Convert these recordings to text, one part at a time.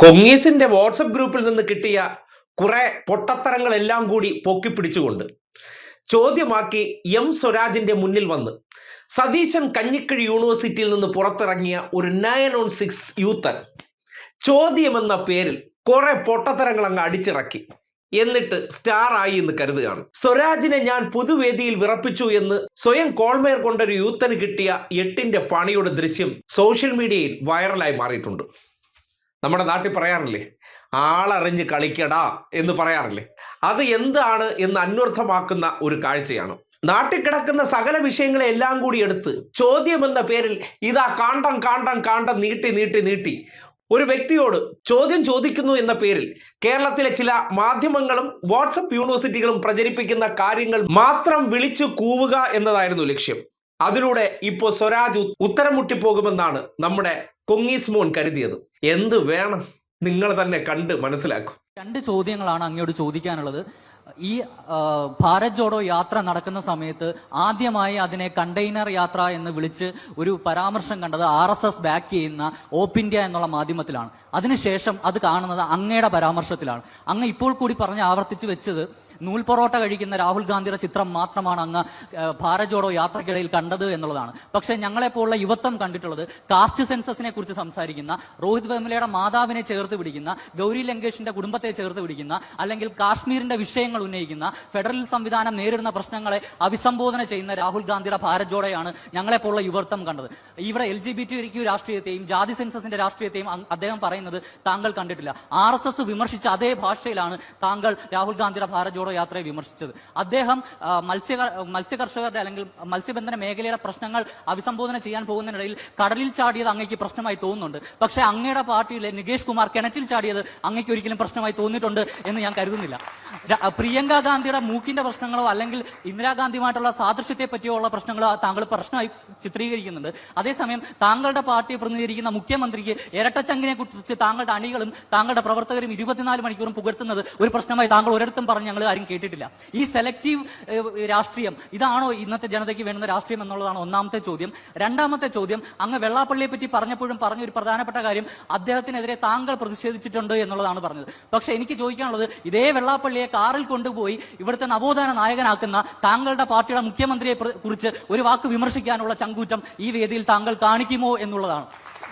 കൊങ്ങീസിന്റെ WhatsApp ഗ്രൂപ്പിൽ നിന്ന് കിട്ടിയ കുറെ പൊട്ടത്തരങ്ങളെല്ലാം കൂടി പൊക്കിപ്പിടിച്ചുകൊണ്ട് ചോദ്യമാക്കി എം സ്വരാജിന്റെ മുന്നിൽ വന്ന് സതീശൻ കഞ്ഞിക്കഴി യൂണിവേഴ്സിറ്റിയിൽ നിന്ന് പുറത്തിറങ്ങിയ ഒരു നയൻ ഓൺ സിക്സ് യൂത്തൻ ചോദ്യമെന്ന പേരിൽ കുറെ പൊട്ടത്തരങ്ങൾ അങ്ങ് അടിച്ചിറക്കി. എന്നിട്ട് സ്റ്റാർ ആയി എന്ന് കരുതുകയാണ്. സ്വരാജിനെ ഞാൻ പൊതുവേദിയിൽ വിറപ്പിച്ചു എന്ന് സ്വയം കോൾമേർ കൊണ്ടൊരു യൂത്തന് കിട്ടിയ എട്ടിന്റെ പണിയുടെ ദൃശ്യം സോഷ്യൽ മീഡിയയിൽ വൈറലായി മാറിയിട്ടുണ്ട്. നമ്മുടെ നാട്ടിൽ പറയാറില്ലേ? ആളറിഞ്ഞ് കളിക്കടാ എന്ന് പറയാറില്ലേ? അത് എന്താണ് എന്ന് അന്വർത്ഥമാക്കുന്ന ഒരു കാഴ്ചയാണ്. നാട്ടിൽ കിടക്കുന്ന സകല വിഷയങ്ങളെ എല്ലാം കൂടി എടുത്ത് ചോദ്യം എന്ന പേരിൽ ഇതാ കാണ്ടം കാണ്ടം കാണ്ടം നീട്ടി നീട്ടി നീട്ടി. ഒരു വ്യക്തിയോട് ചോദ്യം ചോദിക്കുന്നു എന്ന പേരിൽ കേരളത്തിലെ ചില മാധ്യമങ്ങളും വാട്സപ്പ് യൂണിവേഴ്സിറ്റികളും പ്രചരിപ്പിക്കുന്ന കാര്യങ്ങൾ മാത്രം വിളിച്ചു കൂവുക എന്നതായിരുന്നു ലക്ഷ്യം. അതിലൂടെ ഇപ്പോൾ സ്വരാജ് ഉത്തരം മുട്ടിപ്പോകുമെന്നാണ് നമ്മുടെ കൊങ്ങീസ് മോൻ കരുതിയത്. എന്ത് വേണം നിങ്ങൾ തന്നെ കണ്ട് മനസ്സിലാക്കും. രണ്ട് ചോദ്യങ്ങളാണ് അങ്ങയോട് ചോദിക്കാനുള്ളത്. ഈ ഭാരത് ജോഡോ യാത്ര നടക്കുന്ന സമയത്ത് ആദ്യമായി അതിനെ കണ്ടെയ്നർ യാത്ര എന്ന് വിളിച്ച് ഒരു പരാമർശം കണ്ടത് ആർ എസ് എസ് ബാക്ക് ചെയ്യുന്ന ഓപ്പ് ഇന്ത്യ എന്നുള്ള മാധ്യമത്തിലാണ്. അതിനുശേഷം അത് കാണുന്നത് അങ്ങയുടെ പരാമർശത്തിലാണ്. അങ്ങ് ഇപ്പോൾ കൂടി പറഞ്ഞ് ആവർത്തിച്ച് വെച്ചത് നൂൽ പൊറോട്ട കഴിക്കുന്ന രാഹുൽ ഗാന്ധിയുടെ ചിത്രം മാത്രമാണ് അങ്ങ് ഭാരത് ജോഡോ യാത്രക്കിടയിൽ കണ്ടത് എന്നുള്ളതാണ്. പക്ഷേ ഞങ്ങളെപ്പോലുള്ള യുവത്വം കണ്ടിട്ടുള്ളത് കാസ്റ്റ് സെൻസസിനെ കുറിച്ച് സംസാരിക്കുന്ന രോഹിത് വെമുലയുടെ മാതാവിനെ ചേർത്ത് പിടിക്കുന്ന ഗൗരി ലങ്കേഷിന്റെ കുടുംബത്തെ ചേർത്ത് പിടിക്കുന്ന അല്ലെങ്കിൽ കാശ്മീരിന്റെ വിഷയങ്ങൾ ഉന്നയിക്കുന്ന ഫെഡറൽ സംവിധാനം നേരിടുന്ന പ്രശ്നങ്ങളെ അഭിസംബോധന ചെയ്യുന്ന രാഹുൽ ഗാന്ധിയുടെ ഭാരത് ഞങ്ങളെപ്പോലുള്ള യുവത്വം കണ്ടത്. ഇവിടെ എൽ ജി ബി ടി രാഷ്ട്രീയത്തെയും ജാതി സെൻസസിന്റെ രാഷ്ട്രീയത്തെയും അദ്ദേഹം പറയുന്നത് താങ്കൾ കണ്ടിട്ടില്ല. ആർ എസ് എസ് വിമർശിച്ച അതേ ഭാഷയിലാണ് താങ്കൾ രാഹുൽ ഗാന്ധിയുടെ ഭാരത് യാത്രയെ വിമർശിച്ചത്. അദ്ദേഹം മത്സ്യ മത്സ്യ മത്സ്യകർഷകരുടെ അല്ലെങ്കിൽ മത്സ്യബന്ധന മേഖലയുടെ പ്രശ്നങ്ങൾ അഭിസംബോധന ചെയ്യാൻ പോകുന്നതിനിടയിൽ കടലിൽ ചാടിയത് അങ്ങേക്ക് പ്രശ്നമായി തോന്നുന്നുണ്ട്. പക്ഷെ അങ്ങയുടെ പാർട്ടിയിലെ നികേഷ് കുമാർ കിണറ്റിൽ ചാടിയത് അങ്ങേക്ക് ഒരിക്കലും പ്രശ്നമായി തോന്നിയിട്ടുണ്ട് എന്ന് ഞാൻ കരുതുന്നില്ല. പ്രിയങ്ക ഗാന്ധിയുടെ മൂക്കിന്റെ പ്രശ്നങ്ങളോ അല്ലെങ്കിൽ ഇന്ദിരാഗാന്ധിയുമായിട്ടുള്ള സാദൃശ്യത്തെ പറ്റിയോ ഉള്ള പ്രശ്നങ്ങളോ താങ്കൾ പ്രശ്നമായി ചിത്രീകരിക്കുന്നുണ്ട്. അതേസമയം താങ്കളുടെ പാർട്ടിയെ പ്രതിനിധീകരിക്കുന്ന മുഖ്യമന്ത്രിക്ക് ഇരട്ടച്ചങ്കിനെ കുറിച്ച് താങ്കളുടെ അണികളും താങ്കളുടെ പ്രവർത്തകരും ഇരുപത്തിനാല് മണിക്കൂറും പുകഴ്ത്തുന്നത് ഒരു പ്രശ്നമായി താങ്കൾ ഒരിടത്തും പറഞ്ഞ് ഞങ്ങൾ ആരും കേട്ടിട്ടില്ല. ഈ സെലക്റ്റീവ് രാഷ്ട്രീയം ഇതാണോ ഇന്നത്തെ ജനതയ്ക്ക് വേണ്ടുന്ന രാഷ്ട്രീയം എന്നുള്ളതാണ് ഒന്നാമത്തെ ചോദ്യം. രണ്ടാമത്തെ ചോദ്യം അങ്ങ് വെള്ളാപ്പള്ളിയെ പറ്റി പറഞ്ഞപ്പോഴും പറഞ്ഞ ഒരു പ്രധാനപ്പെട്ട കാര്യം അദ്ദേഹത്തിനെതിരെ താങ്കൾ പ്രതിഷേധിച്ചിട്ടുണ്ട് എന്നുള്ളതാണ് പറഞ്ഞത്. പക്ഷെ എനിക്ക് ചോദിക്കാനുള്ളത് ഇതേ വെള്ളാപ്പള്ളിയെ കാറിൽ കൊണ്ടുപോയി ഇവിടുത്തെ നവോത്ഥാന നായകനാക്കുന്ന താങ്കളുടെ പാർട്ടിയുടെ മുഖ്യമന്ത്രിയെ കുറിച്ച് ഒരു വാക്ക് വിമർശിക്കാനുള്ള ചങ്കൂറ്റം ഈ വേദിയിൽ താങ്കൾ കാണിക്കുമോ എന്നുള്ളതാണ്.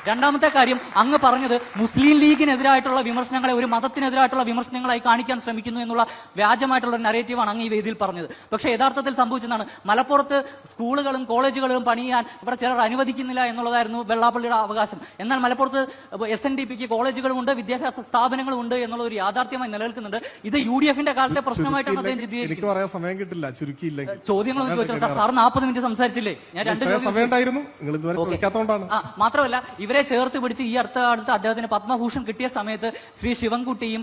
രണ്ടാമത്തെ കാര്യം അങ്ങ് പറഞ്ഞത് മുസ്ലിം ലീഗിനെതിരായിട്ടുള്ള വിമർശനങ്ങളെ ഒരു മതത്തിനെതിരായിട്ടുള്ള വിമർശനങ്ങളായി കാണിക്കാൻ ശ്രമിക്കുന്നു എന്നുള്ള വ്യാജമായിട്ടുള്ള നരേറ്റീവാണ് അങ്ങ് ഈ വേദിയിൽ പറഞ്ഞത്. പക്ഷെ യഥാർത്ഥത്തിൽ സംഭവിച്ചതാണ് മലപ്പുറത്ത് സ്കൂളുകളും കോളേജുകളും പണിയാൻ ഇവിടെ ചിലർ അനുവദിക്കുന്നില്ല എന്നുള്ളതായിരുന്നു വെള്ളാപ്പള്ളിയുടെ അവകാശം. എന്നാൽ മലപ്പുറത്ത് എസ് എൻ ഡി പിക്ക് കോളേജുകളുമുണ്ട് വിദ്യാഭ്യാസ സ്ഥാപനങ്ങളുമുണ്ട് എന്നുള്ള ഒരു യാഥാർത്ഥ്യമായി നിലനിൽക്കുന്നുണ്ട്. ഇത് യു ഡി എഫിന്റെ കാലത്തെ പ്രശ്നമായിട്ടാണ് അദ്ദേഹം ചിത്രീകരിക്കുന്നത്. സമയം കിട്ടില്ല. ചുരുക്കിയില്ല ചോദ്യങ്ങളൊന്നും ചോദിച്ചാൽ സാർ നാൽപ്പത് മിനിറ്റ് സംസാരിച്ചില്ലേ? ഞാൻ രണ്ട് മാത്രമല്ല ചോദ്യം ഇവരെ ചേർത്ത് പിടിച്ച് ഈ അടുത്ത കാലത്ത് അദ്ദേഹത്തിന് പത്മഭൂഷൺ കിട്ടിയ സമയത്ത് ശ്രീ ശിവൻകുട്ടിയും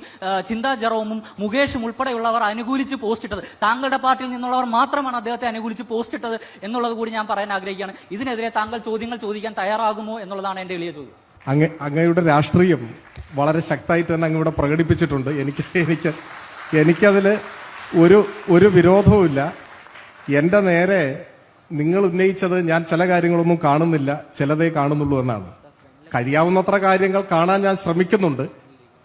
ചിന്താ ജെറോമും മുകേഷും ഉൾപ്പെടെയുള്ളവർ അനുകൂലിച്ച് പോസ്റ്റ് ഇട്ടത്. താങ്കളുടെ പാർട്ടിയിൽ നിന്നുള്ളവർ മാത്രമാണ് അദ്ദേഹത്തെ അനുകൂലിച്ച് പോസ്റ്റ് ഇട്ടത് എന്നുള്ളത് കൂടി ഞാൻ പറയാൻ ആഗ്രഹിക്കുകയാണ്. ഇതിനെതിരെ താങ്കൾ ചോദ്യങ്ങൾ ചോദിക്കാൻ തയ്യാറാകുമോ എന്നുള്ളതാണ് എന്റെ എളിയ ചോദ്യം. അങ്ങ അങ്ങയുടെ രാഷ്ട്രീയം വളരെ ശക്തമായി തന്നെ അങ്ങ് ഇവിടെ പ്രകടിപ്പിച്ചിട്ടുണ്ട്. എനിക്ക് എനിക്ക് എനിക്കതിൽ ഒരു ഒരു വിരോധവുമില്ല എന്റെ നേരെ നിങ്ങൾ ഉന്നയിച്ചത് ഞാൻ ചില കാര്യങ്ങളൊന്നും കാണുന്നില്ല. ചിലതേ കാണുന്നുള്ളൂ എന്നാണ്. കഴിയാവുന്നത്ര കാര്യങ്ങൾ കാണാൻ ഞാൻ ശ്രമിക്കുന്നുണ്ട്.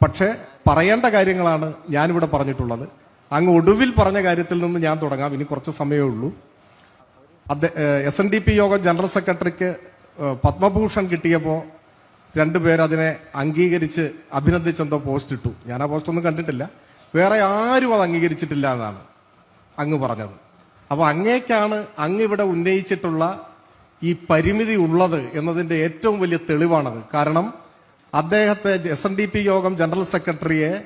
പക്ഷേ പറയേണ്ട കാര്യങ്ങളാണ് ഞാനിവിടെ പറഞ്ഞിട്ടുള്ളത്. അങ്ങ് ഒടുവിൽ പറഞ്ഞ കാര്യത്തിൽ നിന്ന് ഞാൻ തുടങ്ങാം. ഇനി കുറച്ച് സമയമേ ഉള്ളൂ. S N D P Yogam general സെക്രട്ടറിക്ക് പത്മഭൂഷൺ കിട്ടിയപ്പോൾ രണ്ടുപേർ അതിനെ അംഗീകരിച്ച് അഭിനന്ദിച്ചെന്തോ പോസ്റ്റ് ഇട്ടു ഞാൻ ആ പോസ്റ്റ് ഒന്നും കണ്ടിട്ടില്ല. വേറെ ആരും അത് അംഗീകരിച്ചിട്ടില്ല എന്നാണ് അങ്ങ് പറഞ്ഞത്. അപ്പോൾ അങ്ങേക്കാണ് അങ്ങ് ഇവിടെ ഉന്നയിച്ചിട്ടുള്ള ഈ പരിമിതി ഉള്ളത് എന്നതിന്റെ ഏറ്റവും വലിയ തെളിവാണത്. കാരണം അദ്ദേഹത്തെ S N D P Yogam general സെക്രട്ടറിയെ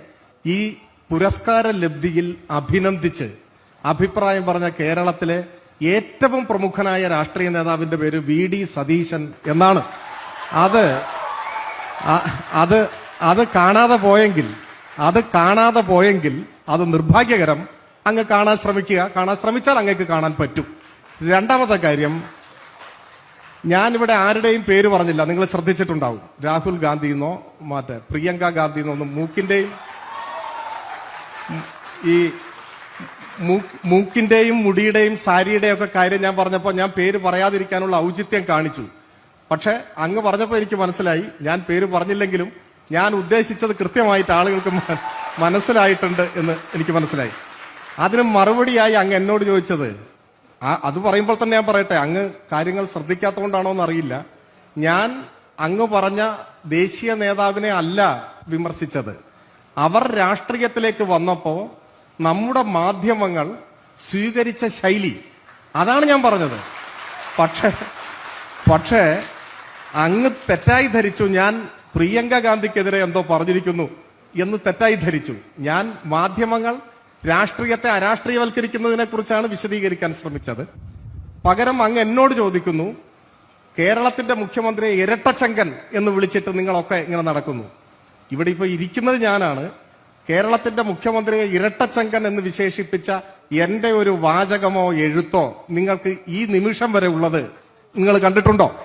ഈ പുരസ്കാര ലബ്ധിയിൽ അഭിനന്ദിച്ച് അഭിപ്രായം പറഞ്ഞ കേരളത്തിലെ ഏറ്റവും പ്രമുഖനായ രാഷ്ട്രീയ നേതാവിന്റെ പേര് വി ഡി സതീശൻ എന്നാണ്. അത് അത് അത് കാണാതെ പോയെങ്കിൽ അത് കാണാതെ പോയെങ്കിൽ അത് നിർഭാഗ്യകരം. അങ്ങ് കാണാൻ ശ്രമിക്കുക. കാണാൻ ശ്രമിച്ചാൽ അങ്ങക്ക് കാണാൻ പറ്റും. രണ്ടാമത്തെ കാര്യം ഞാനിവിടെ ആരുടെയും പേര് പറഞ്ഞില്ല. നിങ്ങൾ ശ്രദ്ധിച്ചിട്ടുണ്ടാവും. രാഹുൽ ഗാന്ധി എന്നോ മറ്റേ പ്രിയങ്ക ഗാന്ധി എന്നോ ഒന്നും മൂക്കിന്റെയും ഈ മൂക്ക് മൂക്കിന്റെയും മുടിയുടെയും സാരിയുടെയും ഒക്കെ കാര്യം ഞാൻ പറഞ്ഞപ്പോൾ ഞാൻ പേര് പറയാതിരിക്കാനുള്ള ഔചിത്യം കാണിച്ചു. പക്ഷെ അങ്ങ് പറഞ്ഞപ്പോൾ എനിക്ക് മനസ്സിലായി. ഞാൻ പേര് പറഞ്ഞില്ലെങ്കിലും ഞാൻ ഉദ്ദേശിച്ചത് കൃത്യമായിട്ട് ആളുകൾക്ക് മനസ്സിലായിട്ടുണ്ട് എന്ന് എനിക്ക് മനസ്സിലായി. അതിന് മറുപടിയായി അങ്ങ് എന്നോട് ചോദിച്ചത് അത് പറയുമ്പോൾ തന്നെ ഞാൻ പറയട്ടെ അങ്ങ് കാര്യങ്ങൾ ശ്രദ്ധിക്കാത്തതുകൊണ്ടാണോ എന്നറിയില്ല. ഞാൻ അങ്ങ് പറഞ്ഞ ദേശീയ നേതാവിനെ അല്ല വിമർശിച്ചത്. അവർ രാഷ്ട്രീയത്തിലേക്ക് വന്നപ്പോ നമ്മുടെ മാധ്യമങ്ങൾ സ്വീകരിച്ച ശൈലി. അതാണ് ഞാൻ പറഞ്ഞത്. പക്ഷേ പക്ഷേ അങ്ങ് തെറ്റായി ധരിച്ചു. ഞാൻ പ്രിയങ്ക ഗാന്ധിക്കെതിരെ എന്തോ പറഞ്ഞിരിക്കുന്നു എന്ന് തെറ്റായി ധരിച്ചു. ഞാൻ മാധ്യമങ്ങൾ രാഷ്ട്രീയത്തെ അരാഷ്ട്രീയവൽക്കരിക്കുന്നതിനെ കുറിച്ചാണ് വിശദീകരിക്കാൻ ശ്രമിച്ചത്. പകരം അങ്ങ് എന്നോട് ചോദിക്കുന്നു കേരളത്തിന്റെ മുഖ്യമന്ത്രിയെ ഇരട്ടച്ചങ്കൻ എന്ന് വിളിച്ചിട്ട് നിങ്ങളൊക്കെ ഇങ്ങനെ നടക്കുന്നു. ഇവിടെ ഇപ്പൊ ഇരിക്കുന്നത് ഞാനാണ്. കേരളത്തിന്റെ മുഖ്യമന്ത്രിയെ ഇരട്ടച്ചങ്കൻ എന്ന് വിശേഷിപ്പിച്ച എന്റെ ഒരു വാചകമോ എഴുത്തോ നിങ്ങൾക്ക് ഈ നിമിഷം വരെ ഉള്ളത് നിങ്ങൾ കണ്ടിട്ടുണ്ടോ?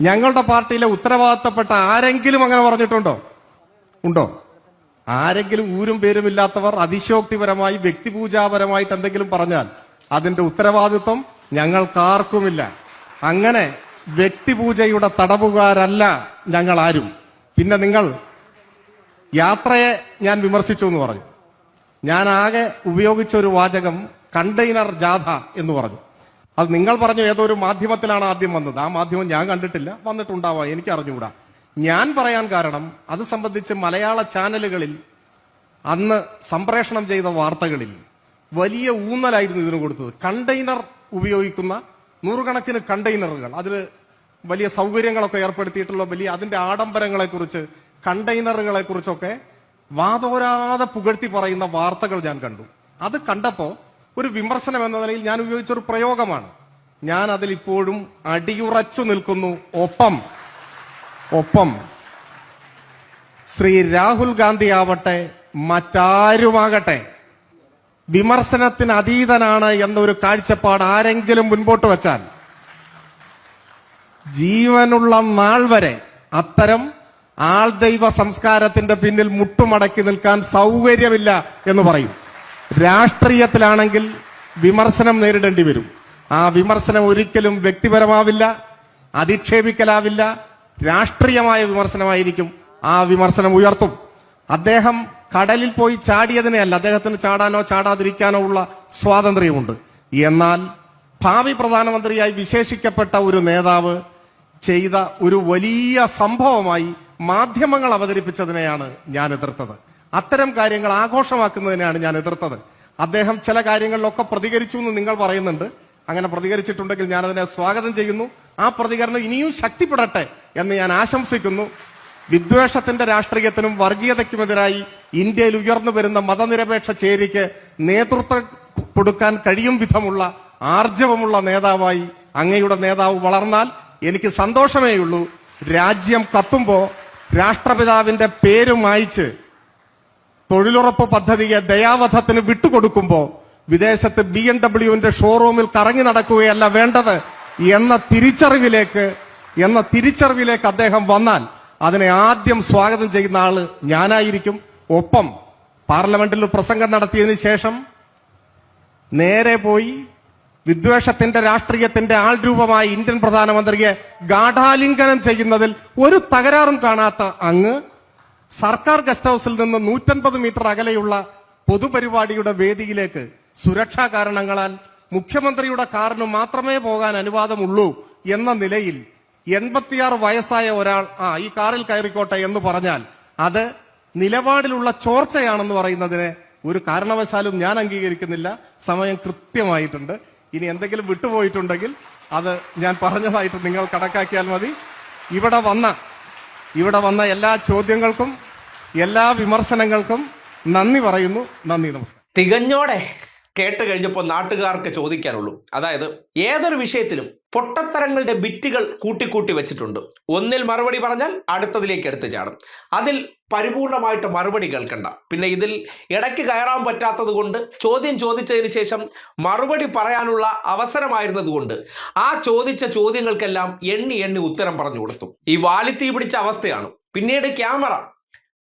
ഞങ്ങളുടെ പാർട്ടിയിലെ ഉത്തരവാദിത്തപ്പെട്ട ആരെങ്കിലും അങ്ങനെ പറഞ്ഞിട്ടുണ്ടോ? ഉണ്ടോ? ആരെങ്കിലും ഊരും പേരും ഇല്ലാത്തവർ അതിശോക്തിപരമായി വ്യക്തിപൂജാപരമായിട്ട് എന്തെങ്കിലും പറഞ്ഞാൽ അതിന്റെ ഉത്തരവാദിത്വം ഞങ്ങൾക്കാർക്കുമില്ല. അങ്ങനെ വ്യക്തിപൂജയുടെ തടവുകാരല്ല ഞങ്ങൾ ആരും പിന്നെ നിങ്ങൾ യാത്രയെ ഞാൻ വിമർശിച്ചു എന്ന് പറഞ്ഞു. ഞാൻ ആകെ ഉപയോഗിച്ച ഒരു വാചകം കണ്ടെയ്നർ ജാഥ എന്ന് പറഞ്ഞു. അത് നിങ്ങൾ പറഞ്ഞു ഏതോ ഒരു മാധ്യമത്തിലാണ് ആദ്യം വന്നത്. ആ മാധ്യമം ഞാൻ കണ്ടിട്ടില്ല. വന്നിട്ടുണ്ടാവാം. എനിക്ക് അറിഞ്ഞുകൂടാ ഞാൻ പറയാൻ കാരണം അത് സംബന്ധിച്ച് മലയാള ചാനലുകളിൽ അന്ന് സംപ്രേഷണം ചെയ്ത വാർത്തകളിൽ വലിയ ഊന്നലായിരുന്നു ഇതിന് കൊടുത്തത്. കണ്ടെയ്നർ ഉപയോഗിക്കുന്ന നൂറുകണക്കിന് കണ്ടെയ്നറുകൾ. അതിൽ വലിയ സൗകര്യങ്ങളൊക്കെ ഏർപ്പെടുത്തിയിട്ടുള്ള വലിയ അതിന്റെ ആഡംബരങ്ങളെ കുറിച്ച് കണ്ടെയ്നറുകളെ കുറിച്ചൊക്കെ വാതോരാതെ പുകഴ്ത്തി പറയുന്ന വാർത്തകൾ ഞാൻ കണ്ടു. അത് കണ്ടപ്പോ ഒരു വിമർശനം എന്ന നിലയിൽ ഞാൻ ഉപയോഗിച്ച ഒരു പ്രയോഗമാണ്. ഞാൻ അതിൽ ഇപ്പോഴും അടിയുറച്ചു നിൽക്കുന്നു. ഒപ്പം ഒപ്പം ശ്രീ രാഹുൽ ഗാന്ധി ആവട്ടെ മറ്റാരുമാകട്ടെ വിമർശനത്തിന് അതീതനാണ് എന്നൊരു കാഴ്ചപ്പാട് ആരെങ്കിലും മുൻപോട്ട് വച്ചാൽ ജീവനുള്ള നാൾ വരെ അത്തരം ആൾദൈവ സംസ്കാരത്തിന്റെ പിന്നിൽ മുട്ടുമടക്കി നിൽക്കാൻ സൗകര്യമില്ല എന്ന് പറയും. രാഷ്ട്രീയത്തിലാണെങ്കിൽ വിമർശനം നേരിടേണ്ടി വരും. ആ വിമർശനം ഒരിക്കലും വ്യക്തിപരമാവില്ല അധിക്ഷേപിക്കലാവില്ല രാഷ്ട്രീയമായ വിമർശനമായിരിക്കും. ആ വിമർശനം ഉയർത്തും. അദ്ദേഹം കടലിൽ പോയി ചാടിയതിനെയല്ല അദ്ദേഹത്തിന് ചാടാനോ ചാടാതിരിക്കാനോ ഉള്ള സ്വാതന്ത്ര്യമുണ്ട്. എന്നാൽ ഭാവി പ്രധാനമന്ത്രിയായി വിശേഷിക്കപ്പെട്ട ഒരു നേതാവ് ചെയ്ത ഒരു വലിയ സംഭവമായി മാധ്യമങ്ങൾ അവതരിപ്പിച്ചതിനെയാണ് ഞാൻ എതിർത്തത്. അത്തരം കാര്യങ്ങൾ ആഘോഷമാക്കുന്നതിനെയാണ് ഞാൻ എതിർത്തത്. അദ്ദേഹം ചില കാര്യങ്ങളിലൊക്കെ പ്രതികരിച്ചു എന്ന് നിങ്ങൾ പറയുന്നുണ്ട്. അങ്ങനെ പ്രതികരിച്ചിട്ടുണ്ടെങ്കിൽ ഞാനതിനെ സ്വാഗതം ചെയ്യുന്നു. ആ പ്രതികരണം ഇനിയും ശക്തിപ്പെടട്ടെ എന്ന് ഞാൻ ആശംസിക്കുന്നു. വിദ്വേഷത്തിന്റെ രാഷ്ട്രീയത്തിനും വർഗീയതയ്ക്കുമെതിരായി ഇന്ത്യയിൽ ഉയർന്നു വരുന്ന മതനിരപേക്ഷ ചേരിക്ക് നേതൃത്വം കൊടുക്കാൻ കഴിയും വിധമുള്ള ആർജവമുള്ള നേതാവായി അങ്ങയുടെ നേതാവ് വളർന്നാൽ എനിക്ക് സന്തോഷമേയുള്ളൂ. രാജ്യം കത്തുമ്പോ രാഷ്ട്രപിതാവിന്റെ പേരും മായ്ച്ച് തൊഴിലുറപ്പ് പദ്ധതിയെ ദയാവധത്തിന് വിട്ടുകൊടുക്കുമ്പോ വിദേശത്ത് ബി എം ഡബ്ല്യുവിന്റെ ഷോറൂമിൽ കറങ്ങി നടക്കുകയല്ല വേണ്ടത്. എന്ന തിരിച്ചറിവിലേക്ക് എന്ന തിരിച്ചറിവിലേക്ക് അദ്ദേഹം വന്നാൽ അതിനെ ആദ്യം സ്വാഗതം ചെയ്യുന്ന ആൾ ഞാനായിരിക്കും. ഒപ്പം പാർലമെന്റിൽ പ്രസംഗം നടത്തിയതിനു ശേഷം നേരെ പോയി വിദ്വേഷത്തിന്റെ രാഷ്ട്രീയത്തിന്റെ ആൾ രൂപമായി ഇന്ത്യൻ പ്രധാനമന്ത്രിയെ ഗാഠാലിംഗനം ചെയ്യുന്നതിൽ ഒരു തകരാറും കാണാത്ത അങ്ങ് സർക്കാർ ഗസ്റ്റ് ഹൗസിൽ നിന്ന് നൂറ്റൻപത് മീറ്റർ അകലെയുള്ള പൊതുപരിപാടിയുടെ വേദിയിലേക്ക് സുരക്ഷാ കാരണങ്ങളാൽ മുഖ്യമന്ത്രിയുടെ കാറിന് മാത്രമേ പോകാൻ അനുവാദമുള്ളൂ എന്ന നിലയിൽ എൺപത്തിയാറ് വയസ്സായ ഒരാൾ ആ ഈ കാറിൽ കയറിക്കോട്ടെ എന്ന് പറഞ്ഞാൽ അത് നിലപാടിലുള്ള ചോർച്ചയാണെന്ന് പറയുന്നതിനെ ഒരു കാരണവശാലും ഞാൻ അംഗീകരിക്കുന്നില്ല. സമയം കൃത്യമായിട്ടുണ്ട്. ഇനി എന്തെങ്കിലും വിട്ടുപോയിട്ടുണ്ടെങ്കിൽ അത് ഞാൻ പറഞ്ഞതായിട്ട് നിങ്ങൾ കണക്കാക്കിയാൽ മതി. ഇവിടെ വന്ന ഇവിടെ വന്ന എല്ലാ ചോദ്യങ്ങൾക്കും എല്ലാ വിമർശനങ്ങൾക്കും നന്ദി പറയുന്നു. നന്ദി നമസ്കാരം. തികഞ്ഞോടെ. കേട്ട് കഴിഞ്ഞപ്പോൾ നാട്ടുകാർക്ക് ചോദിക്കാനുള്ളൂ. അതായത് ഏതൊരു വിഷയത്തിലും പൊട്ടത്തരങ്ങളുടെ ബിറ്റുകൾ കൂട്ടിക്കൂട്ടി വെച്ചിട്ടുണ്ട്. ഒന്നിൽ മറുപടി പറഞ്ഞാൽ അടുത്തതിലേക്ക് എടുത്തു ചാടും. അതിൽ പരിപൂർണമായിട്ട് മറുപടി കേൾക്കണ്ട. പിന്നെ ഇതിൽ ഇടയ്ക്ക് കയറാൻ പറ്റാത്തത് കൊണ്ട് ചോദ്യം ചോദിച്ചതിന് ശേഷം മറുപടി പറയാനുള്ള അവസരമായിരുന്നത് കൊണ്ട് ആ ചോദിച്ച ചോദ്യങ്ങൾക്കെല്ലാം എണ്ണി എണ്ണി ഉത്തരം പറഞ്ഞു കൊടുത്തു. ഈ വാലിത്തീ പിടിച്ച അവസ്ഥയാണ്. പിന്നീട് ക്യാമറ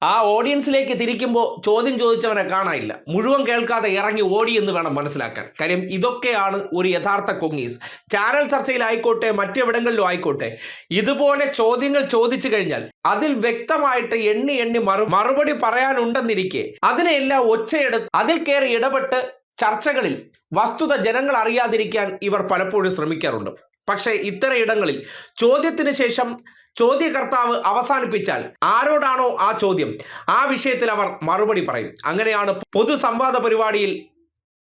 ആ ഓഡിയൻസിലേക്ക് തിരിക്കുമ്പോൾ ചോദ്യം ചോദിച്ചവനെ കാണാനില്ല. മുഴുവൻ കേൾക്കാതെ ഇറങ്ങി ഓടി എന്ന് വേണം മനസ്സിലാക്കാൻ. കാര്യം ഇതൊക്കെയാണ് ഒരു യഥാർത്ഥ കൊങ്ങീസ് ചാനൽ ചർച്ചയിലായിക്കോട്ടെ മറ്റെവിടങ്ങളിലും ആയിക്കോട്ടെ ഇതുപോലെ ചോദ്യങ്ങൾ ചോദിച്ചു കഴിഞ്ഞാൽ അതിൽ വ്യക്തമായിട്ട് എണ്ണി എണ്ണി മറു മറുപടി പറയാനുണ്ടെന്നിരിക്കെ അതിനെല്ലാം ഒച്ചയെടുത്ത് അതിൽ കയറി ഇടപെട്ട് ചർച്ചകളിൽ വസ്തുത ജനങ്ങൾ അറിയാതിരിക്കാൻ ഇവർ പലപ്പോഴും ശ്രമിക്കാറുണ്ട്. പക്ഷേ ഇത്തരം ഇടങ്ങളിൽ ചോദ്യത്തിന് ശേഷം ചോദ്യകർത്താവ് അവസാനിപ്പിച്ചാൽ ആരോടാണോ ആ ചോദ്യം? ആ വിഷയത്തിൽ അവർ മറുപടി പറയും. അങ്ങനെയാണ് പൊതുസംവാദ പരിപാടിയിൽ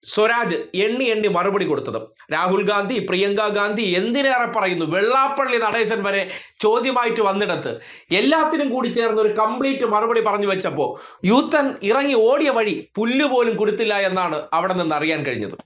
സ്വരാജ് എണ്ണി എണ്ണി മറുപടി കൊടുത്തത്. രാഹുൽ ഗാന്ധി പ്രിയങ്ക ഗാന്ധി എന്തിനേറെ പറയുന്നു? വെള്ളാപ്പള്ളി നടേശൻ വരെ ചോദ്യമായിട്ട് വന്നിടത്ത് എല്ലാത്തിനും കൂടി ചേർന്ന് ഒരു കംപ്ലീറ്റ് മറുപടി പറഞ്ഞു വെച്ചപ്പോൾ യൂത്തൻ ഇറങ്ങി ഓടിയ വഴി പുല്ലുപോലും കൊടുത്തില്ല എന്നാണ് അവിടെ നിന്ന് അറിയാൻ കഴിഞ്ഞത്.